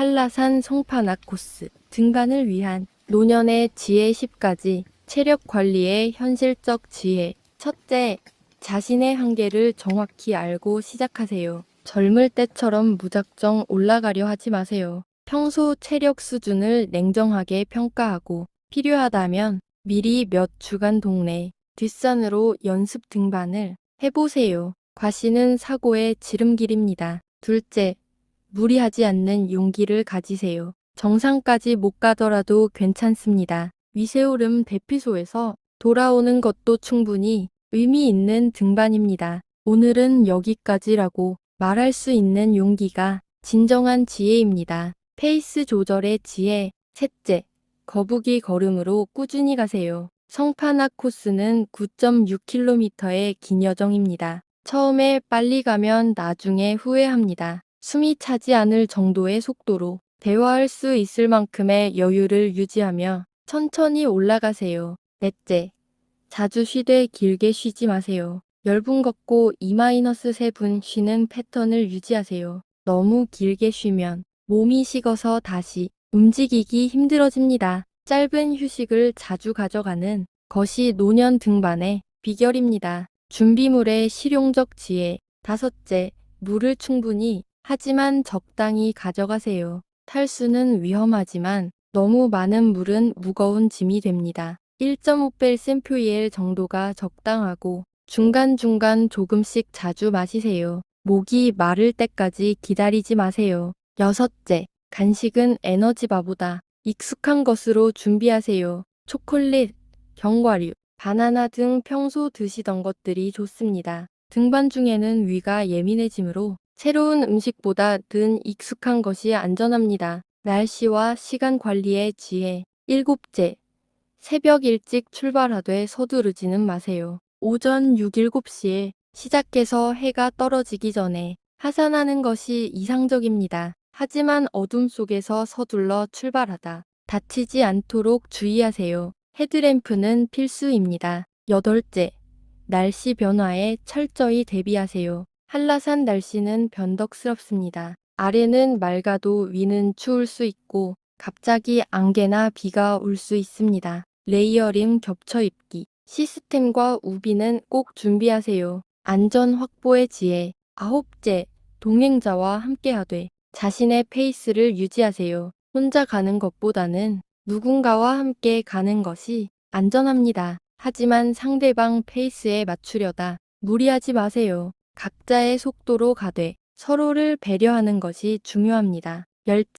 한라산 송파낙 코스 등반을 위한 노년의 지혜 10가지 체력 관리의 현실적 지혜. 첫째, 자신의 한계를 정확히 알고 시작하세요. 젊을 때처럼 무작정 올라가려 하지 마세요. 평소 체력 수준을 냉정하게 평가하고 필요하다면 미리 몇 주간 동네 뒷산으로 연습 등반을 해보세요. 과시는 사고의 지름길입니다. 둘째, 무리하지 않는 용기를 가지세요. 정상까지 못 가더라도 괜찮습니다. 위세오름 대피소에서 돌아오는 것도 충분히 의미 있는 등반입니다. 오늘은 여기까지라고 말할 수 있는 용기가 진정한 지혜입니다. 페이스 조절의 지혜. 셋째, 거북이 걸음으로 꾸준히 가세요. 성파낙 코스는 9.6km의 긴 여정입니다. 처음에 빨리 가면 나중에 후회합니다. 숨이 차지 않을 정도의 속도로 대화할 수 있을 만큼의 여유를 유지하며 천천히 올라가세요. 넷째, 자주 쉬되 길게 쉬지 마세요. 10분 걷고 2-3분 쉬는 패턴을 유지하세요. 너무 길게 쉬면 몸이 식어서 다시 움직이기 힘들어집니다. 짧은 휴식을 자주 가져가는 것이 노년 등반의 비결입니다. 준비물의 실용적 지혜. 다섯째, 물을 충분히 하지만 적당히 가져가세요. 탈수는 위험하지만 너무 많은 물은 무거운 짐이 됩니다. 1.5벨 센표이엘 정도가 적당하고 중간중간 조금씩 자주 마시세요. 목이 마를 때까지 기다리지 마세요. 여섯째, 간식은 에너지바보다 익숙한 것으로 준비하세요. 초콜릿, 견과류, 바나나 등 평소 드시던 것들이 좋습니다. 등반 중에는 위가 예민해지므로 새로운 음식보다 든 익숙한 것이 안전합니다. 날씨와 시간 관리의 지혜. 일곱째, 새벽 일찍 출발하되 서두르지는 마세요. 오전 6, 7시에 시작해서 해가 떨어지기 전에 하산하는 것이 이상적입니다. 하지만 어둠 속에서 서둘러 출발하다 다치지 않도록 주의하세요. 헤드램프는 필수입니다. 여덟째, 날씨 변화에 철저히 대비하세요. 한라산 날씨는 변덕스럽습니다. 아래는 맑아도 위는 추울 수 있고 갑자기 안개나 비가 올 수 있습니다. 레이어링 겹쳐 입기. 시스템과 우비는 꼭 준비하세요. 안전 확보의 지혜. 아홉째, 동행자와 함께하되 자신의 페이스를 유지하세요. 혼자 가는 것보다는 누군가와 함께 가는 것이 안전합니다. 하지만 상대방 페이스에 맞추려다 무리하지 마세요. 각자의 속도로 가되 서로를 배려하는 것이 중요합니다. 열